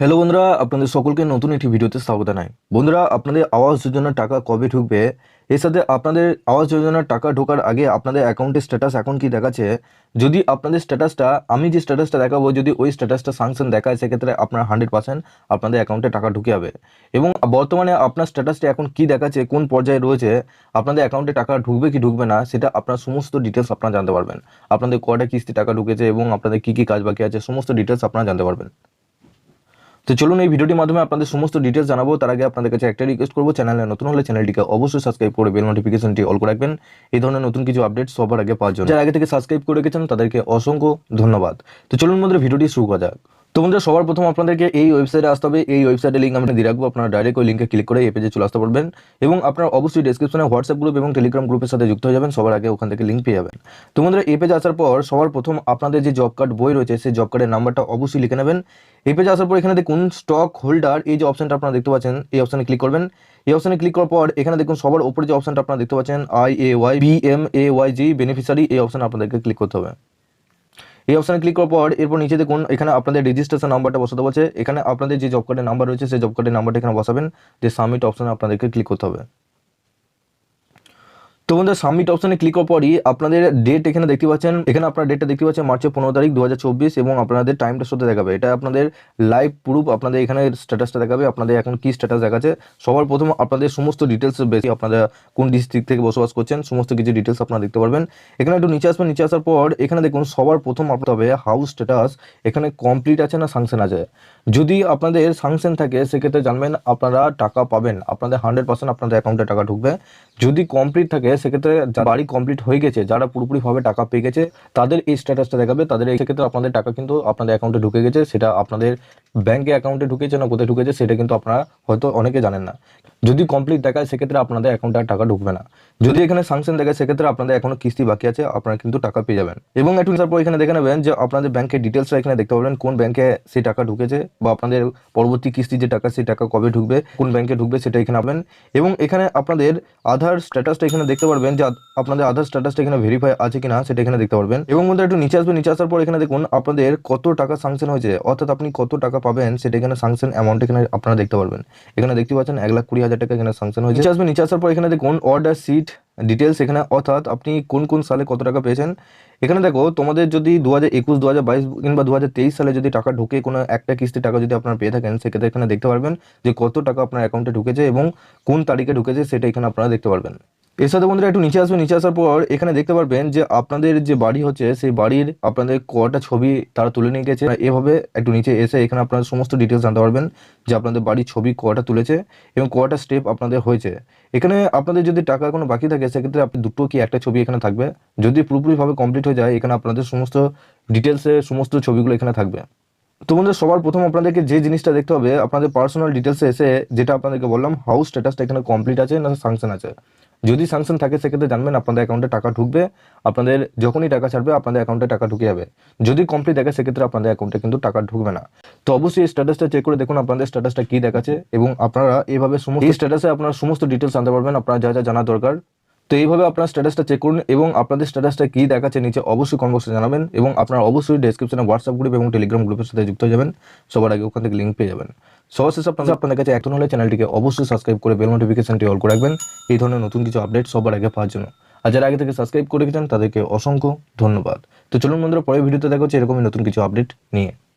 Hello বন্ধুরা, আপনাদের সকলকে নতুন একটি ভিডিওতে স্বাগত জানাই। বন্ধুরা, আপনাদের আবাস যোজনার টাকা কবে ঢুকবে? এর সাথে আপনাদের আবাস যোজনার টাকা ঢোকার আগে আপনাদের অ্যাকাউন্টের স্ট্যাটাস এখন কি দেখাচ্ছে? যদি আপনাদের স্ট্যাটাসটা আমি যে স্ট্যাটাসটা দেখাবো, যদি ওই স্ট্যাটাসটা সাংশন দেখায়, সেক্ষেত্রে আপনার হান্ড্রেড পার্সেন্ট আপনাদের অ্যাকাউন্টে টাকা ঢুকে যাবে। এবং বর্তমানে আপনার স্ট্যাটাসটা এখন কি দেখাচ্ছে, কোন পর্যায়ে রয়েছে, আপনাদের অ্যাকাউন্টে টাকা ঢুকবে কি ঢুকবে না, সেটা আপনার সমস্ত ডিটেলস আপনারা জানতে পারবেন। আপনাদের কটা কিস্তি টাকা ঢুকেছে এবং আপনাদের কি কি কাজ বাকি আছে, সমস্ত ডিটেলস আপনারা জানতে পারবেন। তো চলুন এই ভিডিওটির মাধ্যমে আপনাদের সমস্ত ডিটেলস জানাব। তার আগে আপনাদের কাছে একটা রিকোয়েস্ট করব চ্যানেলে নতুন হলে চ্যানেলটিকে অবশ্যই সাবস্ক্রাইব করে বেল নোটিফিকেশনটি অল করে রাখবেন। এই ধরনের নতুন কিছু আপডেট সবার আগে পাওয়ার জন্য। যারা আগে থেকে সাবস্ক্রাইব করে গেছেন তাদেরকে অসংখ্য ধন্যবাদ। তো চলুন বন্ধুরা, ভিডিওটি শুরু করা যাক। তো বন্ধুরা, সবার প্রথম আপনাদেরকে এই ওয়েবসাইটে আসতে হবে। এই ওয়েবসাইটের লিঙ্ক আমি দিয়ে রাখব। আপনারা ডাইরেক্ট ওই লিঙ্কে ক্লিক করে এই পেজে চলে আসতে পারবেন। এবং আপনারা অবশ্যই ডেসক্রিপশনে হোয়াটসঅ্যাপ গ্রুপ এবং টেলিগ্রাম গ্রুপের সাথে যুক্ত হয়ে যাবেন। সবার আগে ওখান থেকে লিঙ্ক পেয়ে যাবেন। তো বন্ধুরা, এই পেজে আসার পর সবার প্রথম আপনাদের যে জব কার্ড বই রয়েছে, সেই জব কার্ডের নাম্বারটা অবশ্যই লিখে নেবেন। এই পেজে আসার পর এখানে দেখুন স্টক হোল্ডার এই যে অপশনটা আপনারা দেখতে পাচ্ছেন, এই অপশনে ক্লিক করবেন। এই অপশনে ক্লিক করার পর এখানে দেখুন, সবার উপরে যে অপশনটা আপনারা দেখতে পাচ্ছেন I A Y B M A Y G beneficiary এই অপশনে আপনাদেরকে ক্লিক করতে হবে। এই অপশানে ক্লিক করার পর এরপর নিচে দেখুন, এখানে আপনাদের রেজিস্ট্রেশন নাম্বারটা বসাতে বলছে। এখানে আপনাদের যে জব কার্ডের নাম্বার রয়েছে, সেই জব কার্ডের নাম্বারটা এখানে বসাবেন। যে সাবমিট অপশানে আপনাদেরকে ক্লিক করতে হবে। তো বন্ধুরা সাবমিট অপশনে ক্লিক করার পরই আপনাদের ডেট এখানে দেখতে পাচ্ছেন। এখানে আপনার ডেটটা দেখতে পাচ্ছেন মার্চের পনেরো তারিখ দু হাজার চব্বিশ এবং আপনাদের টাইমটা সাথে দেখাবে। এটা আপনাদের লাইভ প্রুফ আপনাদের এখানে স্ট্যাটাসটা দেখাবে, আপনাদের এখন কি স্ট্যাটাস দেখাচ্ছে। সবার প্রথম আপনাদের সমস্ত ডিটেলস বেশি আপনারা কোন ডিস্ট্রিক্ট থেকে বসবাস করছেন, সমস্ত কিছু ডিটেলস আপনারা দেখতে পারবেন। এখানে একটু নিচে আসবেন, নিচে আসার পর এখানে দেখুন, সবার প্রথম আপনার হবে হাউস স্ট্যাটাস এখানে কমপ্লিট আছে না সাংশন আছে? যদি আপনাদের সাংশন থাকে, সেক্ষেত্রে জানবেন আপনারা টাকা পাবেন। আপনাদের হান্ড্রেড পার্সেন্ট আপনাদের অ্যাকাউন্টে টাকা ঢুকবে। যদি কমপ্লিট থাকে, সেক্ষেত্রে বাড়ি কমপ্লিট হয়ে গেছে, যারা পুরোপুরিভাবে টাকা পেয়ে গেছে, তাদের এই স্ট্যাটাসটা দেখাবে। তাদের এই ক্ষেত্রে আপনাদের টাকা কিন্তু আপনাদের অ্যাকাউন্টে ঢুকে গেছে। সেটা আপনাদের ব্যাঙ্কে অ্যাকাউন্টে ঢুকেছে না কোথায় ঢুকেছে, সেটা কিন্তু আপনারা হয়তো অনেকে জানেন না। যদি কমপ্লিট দেখায়, সেক্ষেত্রে আপনাদের অ্যাকাউন্টে টাকা ঢুকবে না। যদি এখানে সাংশন দেখায়, সেক্ষেত্রে আপনাদের এখনও কিস্তি বাকি আছে, আপনারা কিন্তু টাকা পেয়ে যাবেন। এবং একটু তারপর এখানে দেখে নেবেন যে, আপনাদের ব্যাংকের ডিটেলসটা এখানে দেখতে পাবেন, কোন ব্যাংকে সেই টাকা ঢুকেছে বা আপনাদের পরবর্তী কিস্তি যে টাকা, সেই টাকা কবে ঢুকবে, কোন ব্যাংকে ঢুকবে, সেটা এখানে পাবেন। এবং এখানে আপনাদের আধার স্ট্যাটাসটা এখানে দেখতে পারবেন যে, আপনাদের আধার স্ট্যাটাসটা এখানে ভেরিফাই আছে কিনা, সেটা এখানে দেখতে পারবেন। এবং বন্ধুরা, একটু নিচে আসবে, নিচে আসার পর এখানে দেখুন, আপনাদের কত টাকা সাংশন হয়েছে, অর্থাৎ আপনি কত টাকা পাবেন, সেটা এখানে সাংশন অ্যামাউন্ট এখানে আপনারা দেখতে পারবেন। এখানে দেখতে পাচ্ছেন এক লাখ কুড়ি হাজার টাকা এখানে সাংশন হয়েছে। নিচে আসবে, নিচে আসার পর এখানে দেখুন অর্ডার সিট ডিটেলস এখানে, অর্থাৎ আপনি কোন কোন সালে কত টাকা পেয়েছেন? এখানে দেখো, তোমাদের যদি দু হাজার একুশ দু হাজার বাইশ কিংবা দু হাজার তেইশ সালে যদি টাকা ঢুকে কোনো একটা কিস্তি টাকা যদি আপনারা পেয়ে থাকেন, সেক্ষেত্রে এখানে দেখতে পারবেন যে কত টাকা আপনার অ্যাকাউন্টে ঢুকেছে এবং কোন তারিখে ঢুকেছে সেটা এখানে আপনারা দেখতে পারবেন। এর সাথে বন্ধুরা একটু নিচে আসবে নিচে আসার পর এখানে দেখতে পারবেন যে আপনাদের যে বাড়ি হচ্ছে, সেই বাড়ির আপনাদের কটা ছবি তারা তুলে নিয়ে গেছে। এভাবে একটু নিচে এসে এখানে আপনারা সমস্ত ডিটেলস জানতে পারবেন যে আপনাদের বাড়ির ছবি কটা তুলেছে এবং কটা স্টেপ আপনাদের হয়েছে। এখানে আপনাদের যদি টাকা কোনো বাকি থাকে, সেক্ষেত্রে আপনি দুটো কি একটা ছবি এখানে থাকবে। যদি পুরোপুরিভাবে কমপ্লিট হয়ে যায়, এখানে আপনাদের সমস্ত ডিটেলসে সমস্ত ছবিগুলো এখানে থাকবে। তো বন্ধুরা, সবার প্রথম আপনাদেরকে যে জিনিসটা দেখতে হবে, আপনাদের পার্সোনাল ডিটেলসে এসে যেটা আপনাদেরকে বললাম হাউস স্ট্যাটাসটা এখানে কমপ্লিট আছে না সাংশন আছে? যদি সাংশন থাকে সেক্ষেত্রে জানবেন আপনাদের অ্যাকাউন্টে টাকা ঢুকবে আপনাদের যখনই টাকা ছাড়বে আপনাদের অ্যাকাউন্টে টাকা ঢুকে যাবে। যদি কমপ্লিট দেখে সেক্ষেত্রে আপনাদের অ্যাকাউন্টে কিন্তু টাকা ঢুকবে না। তো অবশ্যই এই স্ট্যাটাসটা চেক করে দেখুন আপনাদের স্ট্যাটাসটা কি দেখাচ্ছে এবং আপনারা এইভাবে সমস্ত এই স্ট্যাটাসে আপনারা সমস্ত ডিটেলস জানতে পারবেন আপনারা যা যা জানা দরকার। তো এইভাবে আপনার স্ট্যাটাসটা চেক করুন এবং আপনাদের স্ট্যাটাসটা কী দেখাচ্ছে নিচে অবশ্যই কমেন্ট জানাবেন এবং আপনারা অবশ্যই ডেসক্রিপশনে হোয়াটসঅ্যাপ গ্রুপ এবং টেলিগ্রাম গ্রুপের সাথে যুক্ত হয়ে যাবেন। সবার আগে ওখান থেকে লিঙ্ক পেয়ে যাবেন। সবার শেষে আপনাদের আপনাদের কাছে এখন হলে চ্যানেলটিকে অবশ্যই সাবস্ক্রাইব করে বেল নোটিফিকেশনটি অল করে রাখবেন। এই ধরনের নতুন কিছু আপডেট সবার আগে পাওয়ার জন্য। আর যারা আগে থেকে সাবস্ক্রাইব করে রেখেছেন তাদেরকে অসংখ্য ধন্যবাদ। তো চলুন বন্ধুরা পরের ভিডিওতে দেখো এরকমই নতুন কিছু আপডেট নিয়ে।